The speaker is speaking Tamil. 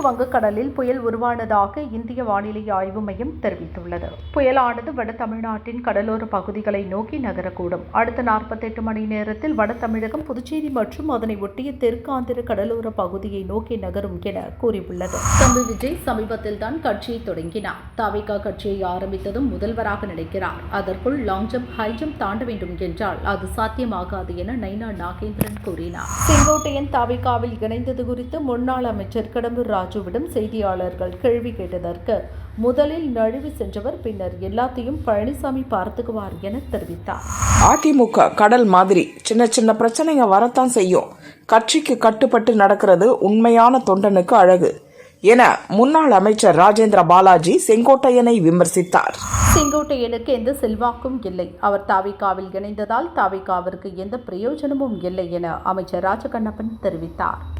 மேற்கு வங்கக்கடலில் புயல் உருவானதாக இந்திய வானிலை ஆய்வு மையம் தெரிவித்துள்ளது. புயலானது வட தமிழ்நாட்டின் கடலோர பகுதிகளை நோக்கி நகரக்கூடும். அடுத்த நாற்பத்தெட்டு மணி நேரத்தில் வட தமிழகம் புதுச்சேரி மற்றும் அதனை ஒட்டிய தெற்காந்திர கடலோர பகுதியை நோக்கி நகரும் என கூறியுள்ளது. தம்பி விஜய் சமீபத்தில் தான் கட்சியை தொடங்கினார். தாவிகா கட்சியை ஆரம்பித்ததும் முதல்வராக நினைக்கிறார். அதற்குள் லாங் ஜம்ப் ஹை ஜம்ப் தாண்ட வேண்டும் என்றால் அது சாத்தியமாகாது என நைனா நாகேந்திரன் கூறினார். செங்கோட்டையன் தாவிகாவில் இணைந்தது குறித்து முன்னாள் அமைச்சர் கடம்பூர் ராஜுவிடம் செய்தியாளர்கள் கேள்வி கேட்டதற்கு முதலில் நழுவி சென்றவர் பின்னர் எல்லாத்தையும் பழனிசாமி பார்த்துக்குவார் என தெரிவித்தார். அதிமுக கடல் மாதிரி சின்ன சின்ன பிரச்சனைங்க வரத்தான் செய்யும். கட்சிக்கு கட்டுப்பட்டு நடக்கிறது உண்மையான தொண்டனுக்கு அழகு என முன்னாள் அமைச்சர் ராஜேந்திர பாலாஜி செங்கோட்டையனை விமர்சித்தார். செங்கோட்டையனுக்கு எந்த செல்வாக்கும் இல்லை. அவர் தாவிகாவில் இணைந்ததால் தாவிகாவிற்கு எந்த பிரயோஜனமும் இல்லை என அமைச்சர் ராஜகண்ணப்பன் தெரிவித்தார்.